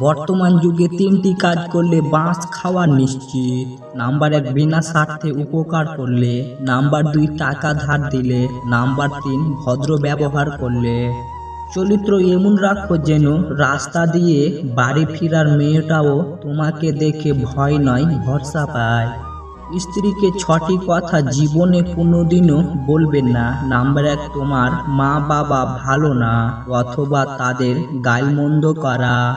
বর্তমান যুগে তিনটি কাজ করলে বাঁশ খাওয়া নিশ্চিত। নাম্বার এক, বিনা স্বার্থে উপকার করলে। নাম্বার দুই, টাকা ধার দিলে। নাম্বার তিন, ভদ্র ব্যবহার করলে। চরিত্র এমন রাখো যেন রাস্তা দিয়ে বাড়ি ফেরার মেয়েটাও তোমাকে দেখে ভয় নয়, ভরসা পায়। স্ত্রীকে ছটি কথা জীবনে কোনোদিনও বলবেন না। নাম্বার এক, তোমার মা বাবা ভালো না, অথবা তাদের গালমন্দ করা।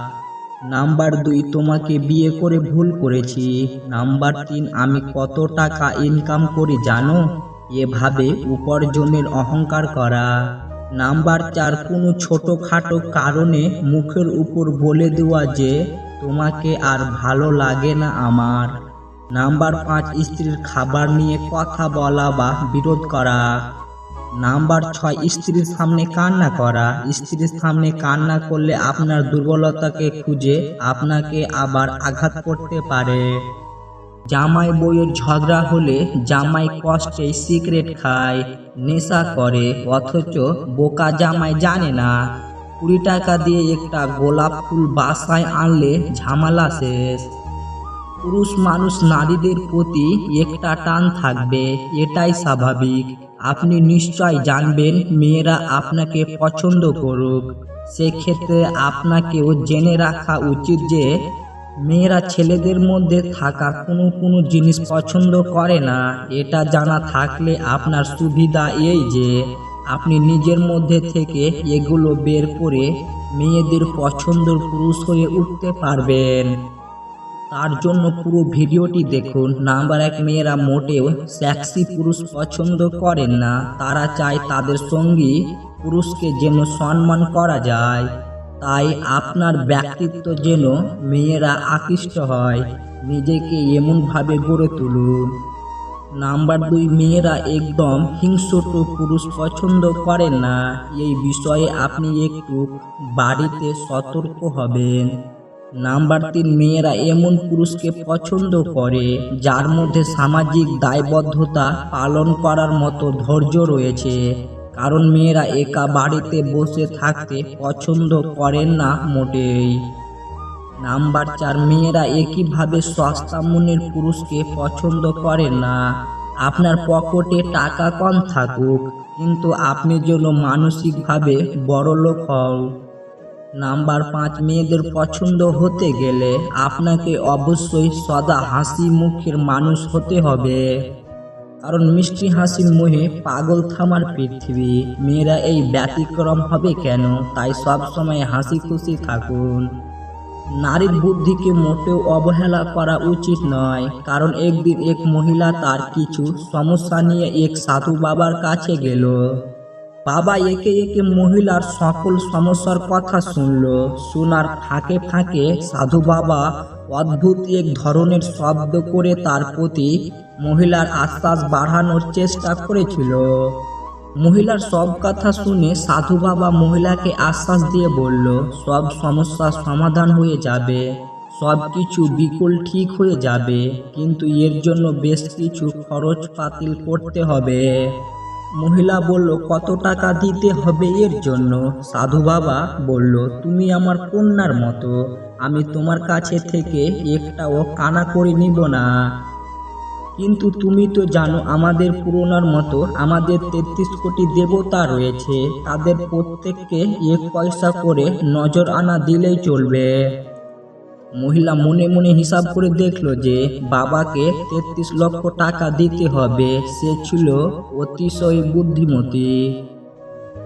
নাম্বার দুই, তোমাকে বিয়ে করে ভুল করেছি। নাম্বার তিন, আমি কত টাকা ইনকাম করি জানো? এভাবে উপার্জনের অহংকার করা। নাম্বার চার, কোনো ছোটোখাটো কারণে মুখের উপর বলে দেওয়া যে তোমাকে আর ভালো লাগে না আমার। নাম্বার পাঁচ, স্ত্রীর খাবার নিয়ে কথা বলা বা বিরোধ করা। নাম্বার ছয়, স্ত্রীর সামনে কান্না করা। স্ত্রীর সামনে কান্না করলে আপনার দুর্বলতাকে খুঁজে আপনাকে আবার আঘাত করতে পারে। জামাই বইয়ের ঝগড়া হলে জামাই কষ্টে সিগারেট খায়, নেশা করে, অথচ বোকা জামাই জানে না। কুড়ি টাকা দিয়ে একটা গোলাপ ফুল বাসায় আনলে ঝামেলা শেষ। পুরুষ মানুষ নারীদের প্রতি একটা টান থাকবে, এটাই স্বাভাবিক। আপনি নিশ্চয় জানবেন, মেয়েরা আপনাকে পছন্দ করুক। সেক্ষেত্রে আপনাকেও জেনে রাখা উচিত যে, মেয়েরা ছেলেদের মধ্যে থাকা কোনো কোনো জিনিস পছন্দ করে না। এটা জানা থাকলে আপনার সুবিধা এই যে, আপনি নিজের মধ্যে থেকে এগুলো বের করে মেয়েদের পছন্দর পুরুষ হয়ে উঠতে পারবেন। তার জন্য পুরো ভিডিওটি দেখুন। নাম্বার এক মেয়েরা মোটেও সেক্সি পুরুষ পছন্দ করেন না। তারা চায় তাদের সঙ্গী পুরুষকে যেন সম্মান করা যায়। তাই আপনার ব্যক্তিত্ব যেন মেয়েরা আকৃষ্ট হয়। নিজেকে এমনভাবে গড়ে তুলুন। নাম্বার দুই, মেয়েরা একদম হিংস্র পুরুষ পছন্দ করেন না। এই বিষয়ে আপনি একটু বাড়িতে সতর্ক হবেন। নাম্বার তিন, মেয়েরা এমন পুরুষকে পছন্দ করে যার মধ্যে সামাজিক দায়বদ্ধতা পালন করার মতো ধৈর্য রয়েছে। কারণ মেয়েরা একা বাড়িতে বসে থাকতে পছন্দ করেন না মোটেই। নাম্বার চার, মেয়েরা একইভাবে সস্তা মনের পুরুষকে পছন্দ করে না। আপনার পকেটে টাকা কম থাকুক, কিন্তু আপনি যেন মানসিকভাবে বড়লোক হও। নাম্বার পাঁচ, মেয়েদের পছন্দ হতে গেলে আপনাকে অবশ্যই সদা হাসি মুখের মানুষ হতে হবে। কারণ মিষ্টি হাসির মোহে পাগল থামার পৃথিবী। মেয়েরা এই ব্যতিক্রম হবে কেন? তাই সব সময় হাসি খুশি থাকুন। নারীর বুদ্ধিকে মোটেও অবহেলা করা উচিত নয়, কারণ একদিন এক মহিলা তার কিছু সমস্যা নিয়ে এক সাধু বাবার কাছে গেল। বাবা একে একে মহিলার সকল সমস্যার কথা শুনল। শোনার ফাঁকে ফাঁকে সাধু বাবা অদ্ভুত এক ধরনের শব্দ করে তার প্রতি মহিলার আশ্বাস বাড়ানোর চেষ্টা করেছিল। মহিলার সব কথা শুনে সাধু বাবা মহিলাকে আশ্বাস দিয়ে বলল, সব সমস্যার সমাধান হয়ে যাবে, সব কিছু বিকুল ঠিক হয়ে যাবে, কিন্তু এর জন্য বেশ কিছু খরচ পাতিল করতে হবে। মহিলা বলল, কত টাকা দিতে হবে এর জন্য? সাধু বাবা বলল, তুমি আমার কন্যার মতো, আমি তোমার কাছে থেকে একটাও কানা করে নিব না। কিন্তু তুমি তো জানো, আমাদের পুরোনার মতো আমাদের তেত্রিশ কোটি দেবতা রয়েছে, তাদের প্রত্যেককে এক পয়সা করে নজর আনা দিলেই চলবে। মহিলা মনে মনে হিসাব করে দেখল যে বাবাকে তেত্রিশ লক্ষ টাকা দিতে হবে। সে ছিল অতিশয় বুদ্ধিমতী।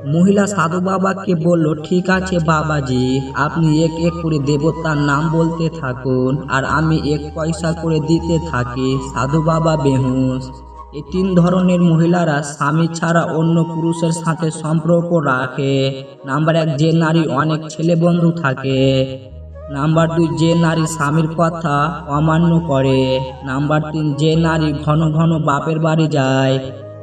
মহিলা সাধু বাবাকে বলল, ঠিক আছে বাবাজি, আপনি এক এক করে দেবতার নাম বলতে থাকুন আর আমি এক পয়সা করে দিতে থাকি। সাধু বাবা বেহুশ। এই তিন ধরনের মহিলারা স্বামী ছাড়া অন্য পুরুষের সাথে সম্পর্ক রাখে। নাম্বার এক, যে নারী অনেক ছেলে বন্ধু থাকে। নাম্বার দুই, যে নারী স্বামীর কথা অমান্য করে। নাম্বার তিন, যে নারী ঘন ঘন বাপের বাড়ি যায়